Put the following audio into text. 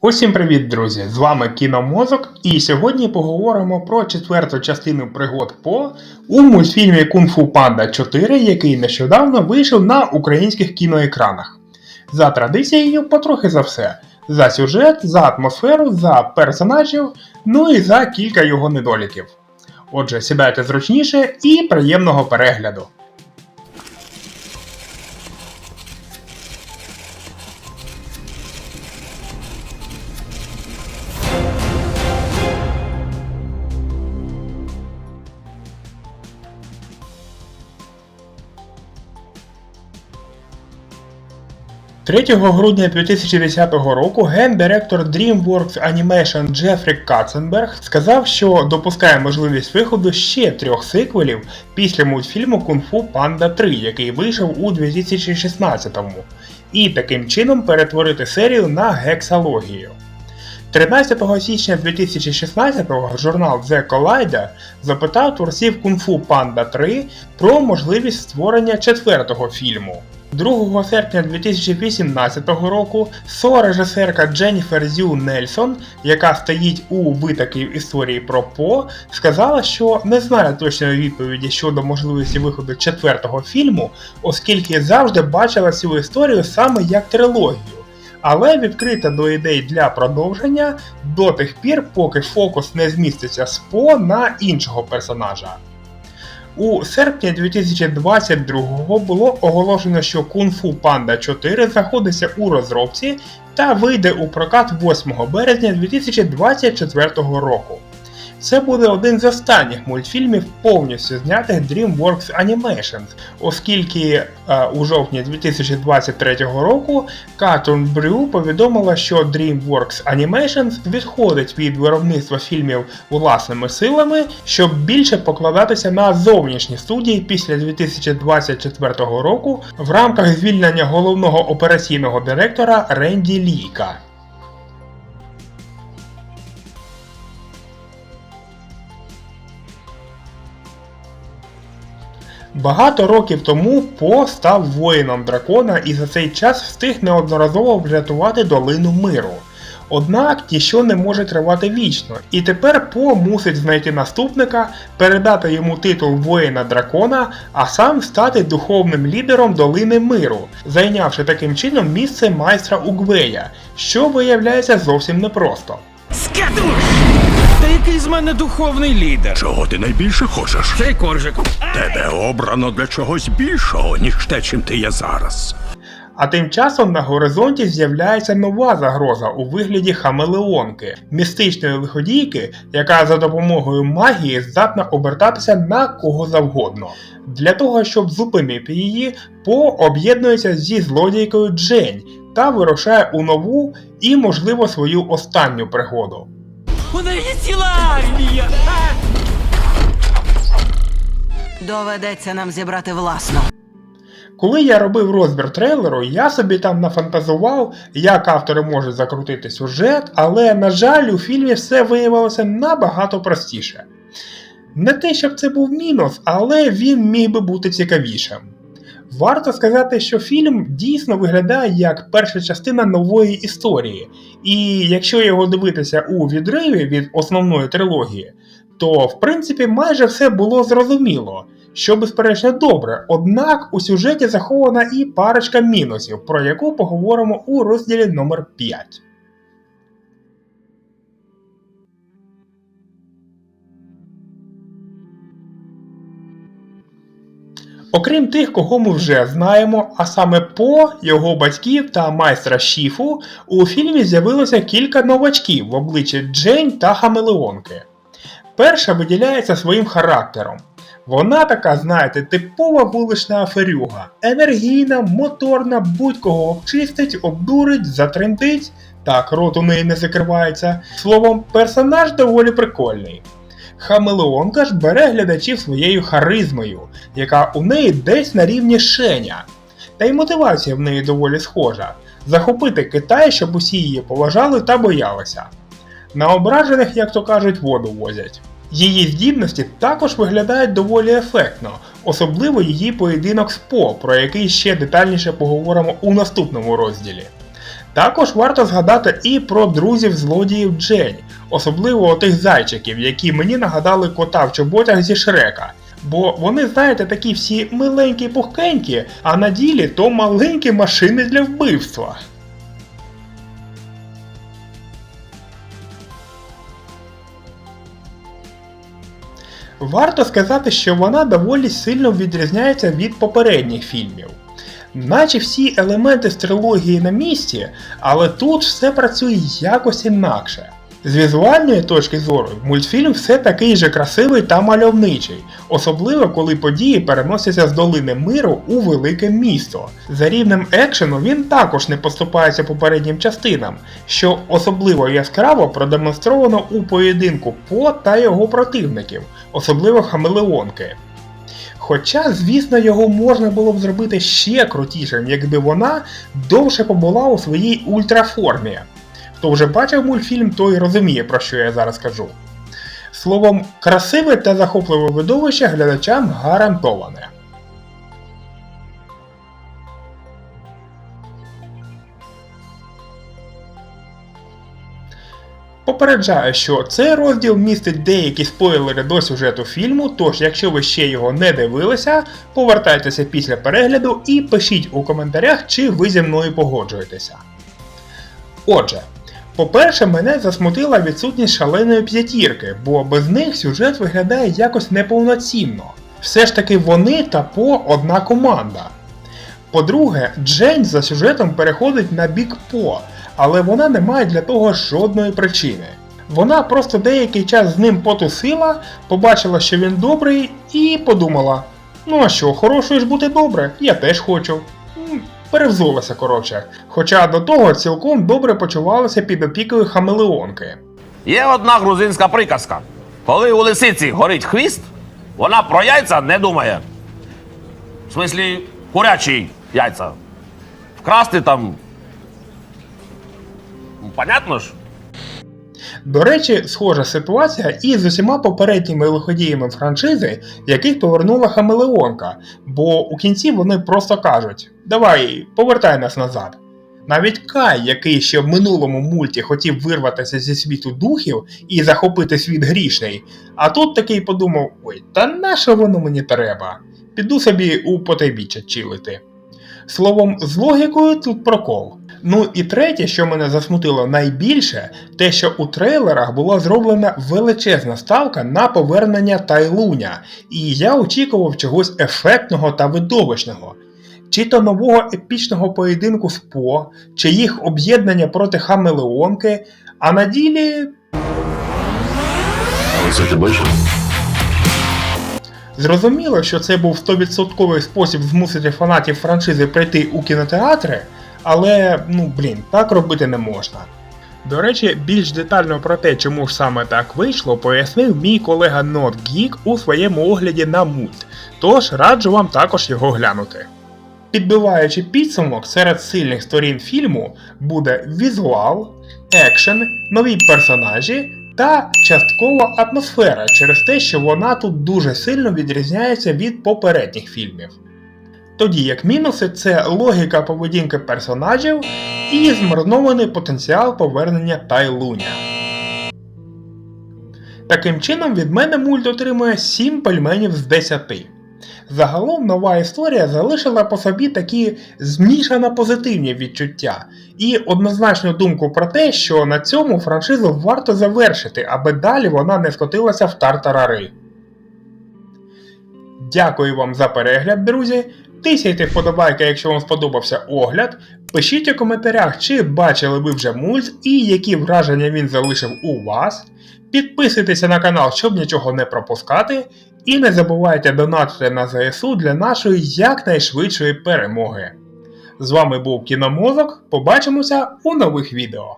Усім привіт, друзі! З вами Кіномозок, і сьогодні поговоримо про четверту частину пригод По у мультфільмі Кунг Фу Панда 4, який нещодавно вийшов на українських кіноекранах. За традицією, потрохи за все: за сюжет, за атмосферу, за персонажів, ну і за кілька його недоліків. Отже, сідайте зручніше і приємного перегляду. – 3 грудня 2010 року гендиректор DreamWorks Animation Джефрі Катценберг сказав, що допускає можливість виходу ще трьох сиквелів після мультфільму Кунг Фу Панда 3, який вийшов у 2016-му, і таким чином перетворити серію на гексалогію. 13 січня 2016-го журнал The Collider запитав творців Кунг Фу Панда 3 про можливість створення четвертого фільму. 2 серпня 2018 року со-режисерка Дженніфер Зю Нельсон, яка стоїть у витоків історії про По, сказала, що не знає точної відповіді щодо можливості виходу четвертого фільму, оскільки завжди бачила цю історію саме як трилогію але відкрита до ідей для продовження до тих пір, поки фокус не зміститься з По на іншого персонажа. У серпні 2022 було оголошено, що Kung Fu Panda 4 знаходиться у розробці та вийде у прокат 8 березня 2024 року. Це буде один з останніх мультфільмів повністю знятих DreamWorks Animations, оскільки е, у жовтні 2023 року Cartoon Brew повідомила, що DreamWorks Animations відходить від виробництва фільмів власними силами, щоб більше покладатися на зовнішні студії після 2024 року в рамках звільнення головного операційного директора Ренді Ліка. Багато років тому По став воїном дракона і за цей час встиг неодноразово врятувати долину миру. Однак ніщо не може тривати вічно, і тепер По мусить знайти наступника, передати йому титул воїна дракона, а сам стати духовним лідером долини миру, зайнявши таким чином місце майстра Угвея, що виявляється зовсім непросто. Скатуш! Який з мене духовний лідер? Чого ти найбільше хочеш? Цей коржик. Тебе обрано для чогось більшого, ніж те, чим ти є зараз. А тим часом на горизонті з'являється нова загроза у вигляді хамелеонки, містичної лиходійки, яка за допомогою магії здатна обертатися на кого завгодно. Для того, щоб зупинити її, По об'єднується зі злодійкою Джень та вирушає у нову і, можливо, свою останню пригоду. У неї ціла армія! Доведеться нам зібрати власну. Коли я робив розбір трейлеру, я собі там нафантазував, як автори можуть закрутити сюжет, але, на жаль, у фільмі все виявилося набагато простіше. Не те, щоб це був мінус, але він міг би бути цікавішим. Варто сказати, що фільм дійсно виглядає як перша частина нової історії, і якщо його дивитися у відриві від основної трилогії, то в принципі майже все було зрозуміло, що безперечно добре, однак у сюжеті захована і парочка мінусів, про яку поговоримо у розділі номер 5 Окрім тих, кого ми вже знаємо, а саме По, його батьків та майстра Шіфу, у фільмі з'явилося кілька новачків в обличчі Джейн та Хамелеонки. Перша виділяється своїм характером. Вона така, знаєте, типова вулична аферюга, енергійна, моторна, будь-кого обчистить, обдурить, затрендить. Так, рот у неї не закривається. Словом, персонаж доволі прикольний. Хамелеонка ж бере глядачів своєю харизмою, яка у неї десь на рівні шеня. Та й мотивація в неї доволі схожа захопити Китай, щоб усі її поважали та боялися. На ображених, як то кажуть, воду возять. Її здібності також виглядають доволі ефектно, особливо її поєдинок з По, про який ще детальніше поговоримо у наступному розділі. Також варто згадати і про друзів злодіїв Джень, особливо тих зайчиків, які мені нагадали кота в чоботях зі Шрека. Бо вони, знаєте, такі всі миленькі пухкенькі, а на ділі то маленькі машини для вбивства. Варто сказати, що вона доволі сильно відрізняється від попередніх фільмів. Наче всі елементи з трилогії на місці, але тут все працює якось інакше. З візуальної точки зору, мультфільм все такий же красивий та мальовничий, особливо коли події переносяться з долини миру у велике місто. За рівнем екшену він також не поступається попереднім частинам, що особливо яскраво продемонстровано у поєдинку По та його противників, особливо Хамелеонки. Хоча, звісно, його можна було б зробити ще крутішим, якби вона довше побула у своїй ультраформі. Хто вже бачив мультфільм, той розуміє, про що я зараз кажу. Словом, красиве та захопливе видовище глядачам гарантоване. Попереджаю, що цей розділ містить деякі спойлери до сюжету фільму, тож якщо ви ще його не дивилися, повертайтеся після перегляду і пишіть у коментарях, чи ви зі мною погоджуєтеся. Отже, по-перше, мене засмутила відсутність шаленої п'ятірки, бо без них сюжет виглядає якось неповноцінно. Все ж таки вони та по одна команда. По-друге, Джейн за сюжетом переходить на бік По, але вона не має для того жодної причини. Вона просто деякий час з ним потусила, побачила, що він добрий, і подумала: ну а що, хорошою ж бути добре, я теж хочу. Перевзулася, коротше. Хоча до того цілком добре почувалася під опікою хамелеонки. Є одна грузинська приказка. Коли у лисиці горить хвіст, вона про яйця не думає. В смислі, курячі яйця. Вкрасти там. Ну, Понятно ж? До речі, схожа ситуація і з усіма попередніми виходіями франшизи, яких повернула Хамелеонка, бо у кінці вони просто кажуть: Давай, повертай нас назад. Навіть Кай, який ще в минулому мульті хотів вирватися зі світу духів і захопити світ грішний, а тут такий подумав: ой, та нащо воно мені треба? Піду собі у потайбіччя чилити. Словом, з логікою тут прокол. Ну і третє, що мене засмутило найбільше, те, що у трейлерах була зроблена величезна ставка на повернення Тайлуня, і я очікував чогось ефектного та видовищного. Чи то нового епічного поєдинку з По, чи їх об'єднання проти Хамелеонки, а на ділі Оце ти бачив? Зрозуміло, що це був 100% спосіб змусити фанатів франшизи прийти у кінотеатри, але, ну блін, так робити не можна. До речі, більш детально про те, чому ж саме так вийшло, пояснив мій колега NotGeek у своєму огляді на мульт, тож раджу вам також його глянути. Підбиваючи підсумок, серед сильних сторін фільму буде візуал, екшен, нові персонажі та часткова атмосфера через те, що вона тут дуже сильно відрізняється від попередніх фільмів. Тоді як мінуси це логіка поведінки персонажів і змарнований потенціал повернення Тайлуня. Таким чином, від мене мульт отримує 7 пельменів з 10. Загалом нова історія залишила по собі такі змішано позитивні відчуття і однозначну думку про те, що на цьому франшизу варто завершити, аби далі вона не скотилася в тартарари. Дякую вам за перегляд, друзі. Тисяйте вподобайки, якщо вам сподобався огляд. Пишіть у коментарях, чи бачили ви вже мульт і які враження він залишив у вас. Підписуйтеся на канал, щоб нічого не пропускати. І не забувайте донатити на ЗСУ для нашої якнайшвидшої перемоги. З вами був Кіномозок. Побачимося у нових відео.